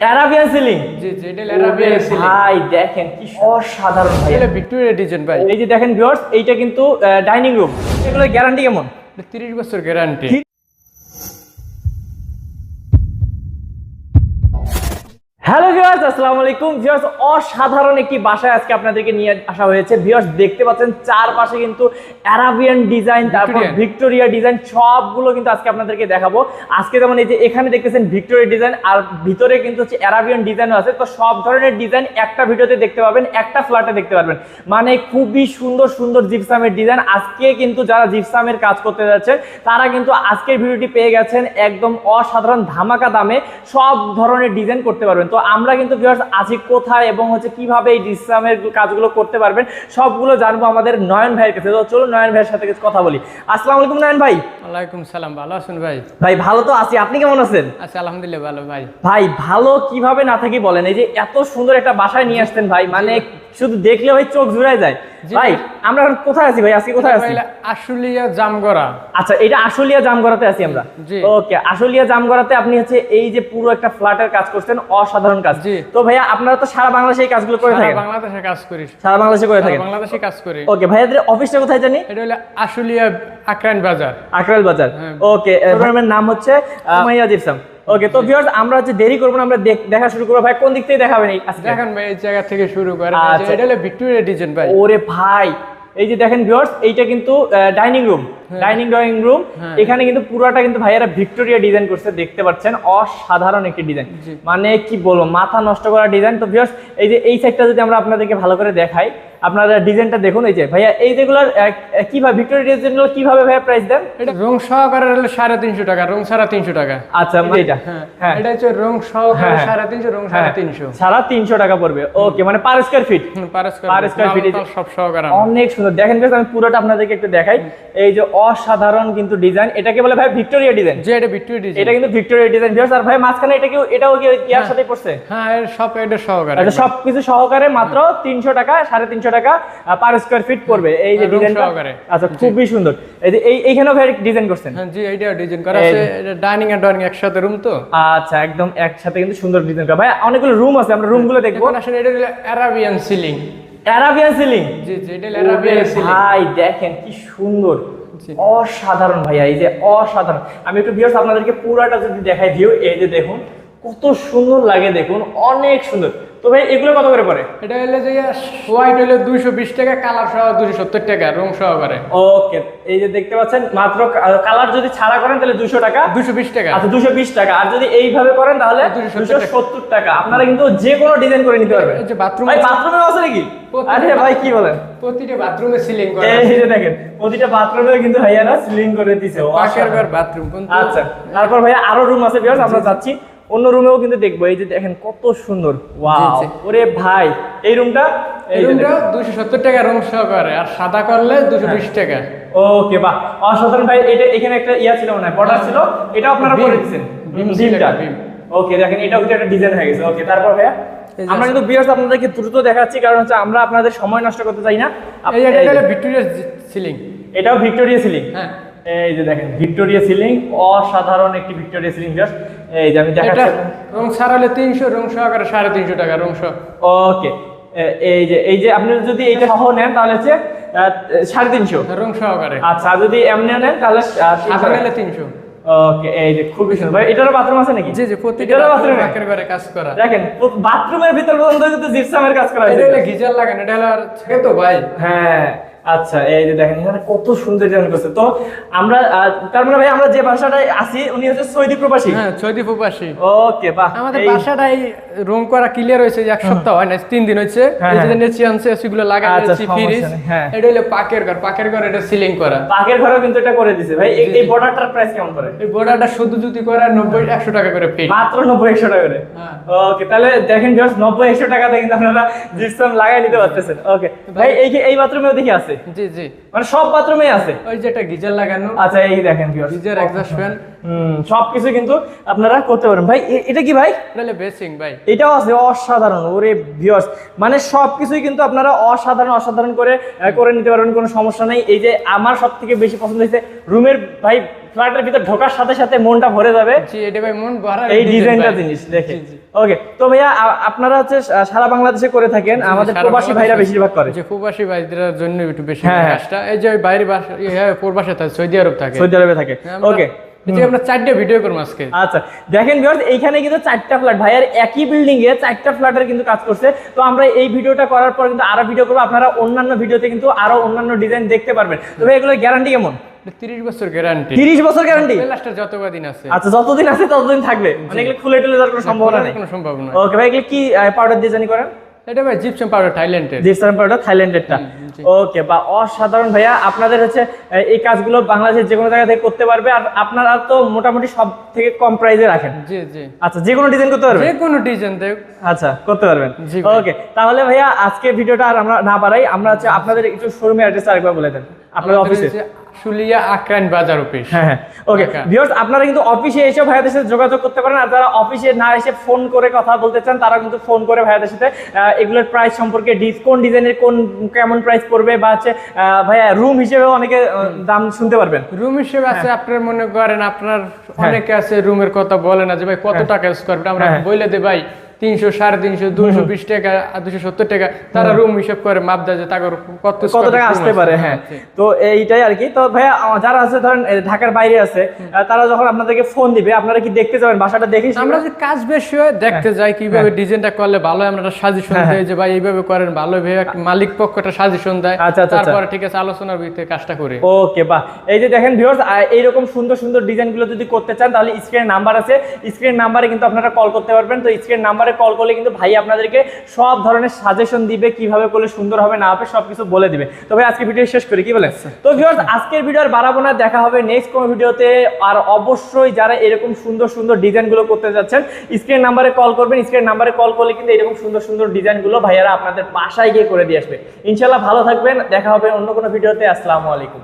Arabian ceiling জি জি এটা অ্যারাবিয়ান সিলিং ভাই দেখেন কি অসাধারণ ভাই। এটা ভিক্টোরিয়া ডিজাইন ভাই। এই যে দেখেন ভিউয়ার্স এইটা কিন্তু ডাইনিং রুম এগুলোর গ্যারান্টি কেমন? তিরিশ 30 বছর গ্যারান্টি ভিউয়ার্স আসসালামু আলাইকুম। ভিউয়ার্স অসাধারণ একটি বাসায় আজকে আপনাদেরকে নিয়ে আসা হয়েছে। ভিউয়ার্স দেখতে পাচ্ছেন চারপাশে কিন্তু অ্যারাবিয়ান ডিজাইন তারপর ভিক্টোরিয়া ডিজাইন সবগুলো কিন্তু আজকে আপনাদেরকে দেখাবো। আজকে যেমন এই যে এখানে দেখতেছেন ভিক্টোরিয়া ডিজাইন আর ভিতরে কিন্তু হচ্ছে অ্যারাবিয়ান ডিজাইনও আছে। তো সব ধরনের ডিজাইন একটা ভিডিওতে দেখতে পাবেন একটা ফ্ল্যাটে দেখতে পারবেন। মানে খুবই সুন্দর সুন্দর জিপসামের ডিজাইন আজকে কিন্তু যারা জিপসামের কাজ করতে যাচ্ছেন তারা কিন্তু আজকের ভিডিওটি পেয়ে গেছেন একদম অসাধারণ ধামাকা দামে সব ধরনের ডিজাইন করতে পারবেন। তো আমরা কিন্তু ভিউয়ার্স আজকে কোথায় এবং হচ্ছে কীভাবে এই ডিসামের কাজগুলো করতে পারবেন সবগুলো জানব আমাদের নয়ন ভাইয়ের কাছে। তো চলুন নয়ন ভাইয়ের সাথে কিছু কথা বলি। আসসালামু আলাইকুম নয়ন ভাই। ওয়ালাইকুম সালাম ভালো আছেন ভাই? ভাই ভালো তো আছি। আপনি কেমন আছেন? আচ্ছা আলহামদুলিল্লাহ ভালো ভাই। ভাই ভালো কীভাবে না থাকি বলেন। এই যে এত সুন্দর একটা বাসায় নিয়ে আসতেন ভাই মানে শুধু দেখলে ভাই চোখ জুড়ায় যায়। ভাই। আমরা এখন কোথায় আছি ভাই? আজকে কোথায় আছি? আশুলিয়া জামগড়া। আচ্ছা এটা আশুলিয়া জামগড়াতে আছি আমরা। ওকে আশুলিয়া জামগড়াতে আপনি হচ্ছে এই যে পুরো একটা ফ্ল্যাটের কাজ করছেন অসাধারণ কাজ। তো ভাইয়া আপনারা তো সারা বাংলাদেশে এই কাজগুলো করে সারা থাকেন? বাংলাদেশে কাজ করি। সারা বাংলাদেশে করে থাকেন? বাংলাদেশে কাজ করি। ওকে ভাইয়াদের অফিসটা কোথায় জানি? এটা হলো আশুলিয়া আক্রাইন বাজার। আকরাল বাজার। হ্যাঁ। ওকে নাম হচ্ছে মাইয়া জিপসাম। ওকে তো ভিউয়ার্স আমরা হচ্ছে দেরি করব না আমরা দেখ- শুরু করব। ভাই কোন দিক থেকে দেখাবেন এই আজকে দেখেন ভাই এই জায়গা থেকে শুরু করে আচ্ছা। এটা হলো ভিক্টোরিয়া ডিজাইন ভাই। ওরে ভাই এই যে দেখেন ভিউয়ার্স এইটা কিন্তু dining room dining drawing room. এখানে কিন্তু পুরোটা কিন্তু ভাইয়ারা ভিক্টোরিয়া ডিজাইন করছে দেখতে পাচ্ছেন। অসাধারণ একটি ডিজাইন মানে কি বলব মাথা নষ্ট করা ডিজাইন তো ভিউয়ার্স এই যে এই সাইডটা যদি আমরা আপনাদেরকে ভালো করে দেখাই আপনারা ডিজাইনটা দেখুন এই যে ভাইয়া এই যেগুলোর আহ, কীভাবে ভিক্টোরিয়া ডিজাইনগুলো কীভাবে ভাইয়া প্রাইস দেন? এটা রং সহকারে হলো সাড়ে তিনশো টাকা রং সাড়ে তিনশো টাকা। আচ্ছা মানে এটা হ্যাঁ হ্যাঁ। এটা হচ্ছে রং সহকারে হ্যাঁ। সাড়ে তিনশো রং হ্যাঁ। সাড়ে তিনশো। সারা তিনশো টাকা পড়বে। ওকে মানে পার স্কোয়ার ফিট feet এই যে- সব সহকারে অনেক সুন্দর। দেখেন guys, আমি পুরোটা আপনাদেরকে একটু দেখাই। এই যে অসাধারণ কিন্তু ডিজাইন এটাকে বলে ভাই ভিক্টোরিয়া ডিজাইন যে এটা ভিক্টোরিয়া ডিজাইন এটা কিন্তু ভিক্টোরিয়া ডিজাইন ভিউয়ার্স আর ভাই মাঝখানে এটা কি এটাও কি ইয়ার সাথে পড়ছে? হ্যাঁ সব এটা সহকারে। আচ্ছা সবকিছু সহকারে মাত্র তিনশো টাকা সাড়ে তিনশো টাকা পার স্কোয়ার ফিট পড়বে। এই যে room ডিজাইনটা আচ্ছা খুবই সুন্দর। এই যে এই এইখানেও ভাই ডিজাইন করছেন? হ্যাঁ জি এইটা ডিজাইন করা আছে। ডাইনিং আর ড্রয়িং একসাথে রুম তো। আচ্ছা একদম একসাথে কিন্তু সুন্দর ডিজাইন করা। ভাই অনেকগুলো রুম আছে আমরা রুমগুলো দেখব। আসলে এটা অ্যারাবিয়ান সিলিং অ্যারাবিয়ান সিলিং জি জি এটা অ্যারাবিয়ান সিলিং ভাই দেখেন কি সুন্দর। অসাধারণ ভাইয়া এই যে অসাধারণ। আমি একটু ভিউয়ার্স আপনাদেরকে পুরাটা যদি দেখাই ভিউ এই যে দেখুন কত সুন্দর লাগে দেখুন অনেক সুন্দর। তো ভাই এগুলো কত করে পড়ে? এটা হলো যে হোয়াইট হলো দুইশো বিশ টাকা কালার সহ দুশো সত্তর টাকা রং সহকারে। ওকে এই যে দেখতে পাচ্ছেন মাত্র কালার যদি ছাড়া করেন তাহলে দুশো টাকা। দুশো বিশ টাকা। আচ্ছা দুশো বিশ টাকা। আর যদি এইভাবে করেন তাহলে 270 দুশো সত্তর টাকা। আপনারা কিন্তু যে কোনো ডিজাইন করে নিতে পারবেন। এই যে বাথরুম ভাই বাথরুমে আছে নাকি? আরে ভাই কি বলেন? প্রতিটা বাথরুমে সিলিং করা এই যে দেখেন প্রতিটা বাথরুমে কিন্তু ভাইয়ারা সিলিং করে দিছে। পাশের ঘর বাথরুম আচ্ছা তারপর ভাইয়া আরও রুম আছে বিয়ার্স আমরা যাচ্ছি। অন্য রুমেও কিন্তু দেখব। এই যে দেখেন কত সুন্দর। ওয়াও ওরে ভাই এই রুমটা এই রুমটা দুশো সত্তর টাকা রং সহকারে আর সাদা করলে দুশো বিশ টাকা। ওকে বাহ। অসাধারণ ভাই এটা এখানে একটা ইয়া ছিল মনে হয় বর্ডার ছিল। এটা আপনারা. করে দিচ্ছেন। ওকে দেখেন এটাও কিন্তু একটা ডিজাইন হয়ে গেছে। ওকে তারপর ভাইয়া আমরা কিন্তু বিয়ার্স আপনাদেরকে দ্রুত দেখাচ্ছি কারণ হচ্ছে আমরা আপনাদের সময় নষ্ট করতে চাই না। এই এটা হলো ভিক্টোরিয়া সিলিং এটাও ভিক্টোরিয়া সিলিং হ্যাঁ। এই যে দেখেন ভিক্টোরিয়া সিলিং অসাধারণ একটি ভিক্টোরিয়া সিলিং জাস্ট এই যে আমি দেখাচ্ছি। রং সারালে তিনশো রং সহকারে সাড়ে তিনশো টাকা রং সহ। ওকে এই যে এই যে আপনি যদি এইটা সহ নেন তাহলে হচ্ছে সাড়ে তিনশো। রং সহকারে আচ্ছা যদি এমনি নেন তাহলে নিলে তিনশো। ওকে এই যে খুবই সুন্দর। ভাই এটারও বাথরুম আছে নাকি? জি জি প্রতিটা বাথরুমে ঘরে কাজ করা। দেখেন বাথরুমের ভিতর পর্যন্ত কিন্তু জিপসামের কাজ করা এটা হয়েছে। হলো গিজার লাগানো এটা হলো তো ভাই। হ্যাঁ আচ্ছা এই যে দেখেন এখানে কত সুন্দর ডিজাইন করছে। তো আমরা তার মানে ভাই আমরা যে ভাষাটায় আছি উনি হচ্ছে সৌদি প্রবাসী। হ্যাঁ ছয়দি প্রবাসী। ওকে বাহ আমাদের বাসাটাই রং করা ক্লিয়ার হয়েছে এক সপ্তাহ হয় না তিন দিন হচ্ছে হ্যাঁ, এই যে। নেচি আনছে সেগুলো ফ্রিজ নেই, হ্যাঁ। এটা হলো পাকের ঘর পাকের ঘর এটা সিলিং করা। পাকের ঘরেও কিন্তু এটা করে দিছে। ভাই এই-। বর্ডারটার প্রাইস কেমন করে এই বোর্ডারটা শুধু যদি করে নব্বই একশো টাকা করে ফিট মাত্র নব্বই একশো টাকা করে। হ্যাঁ। ওকে তাহলে দেখেন জাস্ট নব্বই একশো টাকাতে কিন্তু আপনারা জিপসাম লাগাই নিতে পারতেছেন। ওকে ভাই এই এই বাথরুমেও দেখি আছে। জি জি। মানে সব বাথরুমে আছে? ওই যে একটা গিজার লাগানো। আচ্ছা এই দেখেন ভিউয়ার্স গিজার এক্সস্ট ফ্যান সবকিছু কিন্তু আপনারা করতে পারেন ভাই এটা কি ভাই? তাহলে হলো বেসিং ভাই। এটাও আছে অসাধারণ। ওরে ভিউয়ার্স মানে সবকিছুই কিন্তু আপনারা অসাধারণ অসাধারণ করে করে নিতে পারবেন কোনো সমস্যা নেই। এই যে আমার সব থেকে বেশি পছন্দ হয়েছে রুমের ভাই ফ্ল্যাটের ভিতর ঢোকার সাথে সাথে মনটা ভরে যাবে। জি এটা ভাই মন ভরা এই ডিজাইনটা জিনিস দেখে। ওকে তো ভাইয়া আপনারা হচ্ছে সারা বাংলাদেশে করে থাকেন আমাদের প্রবাসী ভাইরা বেশিরভাগ করে। যে প্রবাসী ভাইদের জন্য একটু বেশি হ্যাঁ, হ্যাঁ। কাজটা এই যে বাইরে বাসা হ্যাঁ প্রবাসে থাকে সৌদি আরব থাকে। সৌদি আরবে থাকে। ওকে এই যে আমরা চারটে ভিডিও করব আজকে। আচ্ছা দেখেন ভিউয়ার্স এইখানে কিন্তু চারটা ফ্ল্যাট ভাইয়ার একই বিল্ডিং এ চারটা ফ্ল্যাটের কিন্তু কাজ করছে। তো আমরা এই ভিডিওটা করার পর কিন্তু আরও ভিডিও করব। আপনারা অন্যান্য ভিডিওতে কিন্তু আরও অন্যান্য ডিজাইন দেখতে পারবেন। তবে এগুলোর গ্যারান্টি কেমন? তিরিশ বছর গ্যারান্টি তিরিশ বছর গ্যারান্টি লাস্টের যত আছে। আচ্ছা যতদিন আছে ততদিন থাকবে। মানে এগুলো খুলে টুলে দেওয়ার কোনো সম্ভাবনা নেই। কোনো সম্ভাবনা ওকে ভাই এগুলো কি পাউডার দিয়ে জানি করেন? এটা ভাই জিপসাম পাউডার থাইল্যান্ডের জিপসাম পাউডার থাইল্যান্ডেরটা ওকে বা অসাধারণ ভাইয়া আপনাদের হচ্ছে এই কাজগুলো বাংলাদেশের যে কোনো জায়গা থেকে করতে পারবে আর আপনারা তো মোটামুটি সব থেকে কম প্রাইসে রাখেন। জি জি। আচ্ছা যে কোনো ডিজাইন করতে পারবেন? যে কোনো ডিজাইন আচ্ছা করতে পারবেন। ওকে তাহলে ভাইয়া আজকে ভিডিওটা আর আমরা না বাড়াই আমরা হচ্ছে আপনাদের একটু শোরুমের অ্যাড্রেস আরেকবার বলে দেন। আপনাদের অফিসে শুলিয়া আক্রাইন বাজার অফিস হ্যাঁ হ্যাঁ। ওকে ভিউয়ার্স আপনারা কিন্তু অফিসে এসে ভাইয়াদের সাথে যোগাযোগ করতে পারেন আর যারা অফিসে না এসে ফোন করে কথা বলতে চান তারা কিন্তু ফোন করে ভাইয়াদের সাথে এগুলোর প্রাইস সম্পর্কে কোন ডিজাইনের কোন কেমন প্রাইস পড়বে বা হচ্ছে ভাইয়া রুম হিসেবেও অনেকে দাম শুনতে পারবেন। রুম হিসেবে আছে হ্যাঁ। আপনার মনে করেন আপনার অনেকে আছে রুমের কথা বলে না যে ভাই কত টাকা স্কোয়ার ফিট আমরা হ্যাঁ। বলে দে ভাই তিনশো সাড়ে তিনশো দুশো বিশ টাকা দুশো সত্তর টাকা তারা রুম হিসাব করে মাপ দেয় যে তাকে কত কত টাকা আসতে পারে হ্যাঁ। তো এইটাই আর কি। তো ভাইয়া যারা আছে ধরেন ঢাকার বাইরে আছে তারা যখন আপনাদেরকে ফোন দিবে আপনারা কি দেখতে যাবেন? বাসাটা দেখে আমরা যে কাজ বেশি হয় দেখতে যাই কীভাবে ডিজাইনটা করলে ভালো হয় আমরা সাজেশন হ্যাঁ, দেই যে ভাই এইভাবে করেন ভালো মালিক পক্ষ একটা সাজেশন দেয়। আচ্ছা, আচ্ছা, তারপরে ঠিক আছে আলোচনার ভিতরে কাজটা করে। ওকে বাহ। এই যে দেখেন ভিউয়ার্স এইরকম সুন্দর সুন্দর ডিজাইনগুলো যদি করতে চান তাহলে স্ক্রিনের নাম্বার আছে। স্ক্রিনের নাম্বারে কিন্তু আপনারা কল করতে পারবেন। তো স্ক্রিন নাম্বারে কল করলে কিন্তু ভাই আপনাদেরকে সব ধরনের সাজেশন দিবে কীভাবে করলে সুন্দর হবে না হবে সবকিছু বলে দিবে। তো ভাই আজকে ভিডিও শেষ করি কি বলেন? তো ভিউয়ার্স আজকের ভিডিও আর বাড়াবো না দেখা হবে নেক্সট কোনো ভিডিওতে আর অবশ্যই যারা এরকম সুন্দর সুন্দর ডিজাইনগুলো করতে যাচ্ছেন স্ক্রিন নাম্বারে কল করবেন স্ক্রিন নাম্বারে কল করলে কিন্তু এরকম সুন্দর সুন্দর ডিজাইনগুলো ভাইয়ারা আপনাদের বাসায় গিয়ে করে দিয়ে আসবে। ইনশাল্লাহ ভালো থাকবেন দেখা হবে অন্য কোনো ভিডিওতে আসসালামু আলাইকুম।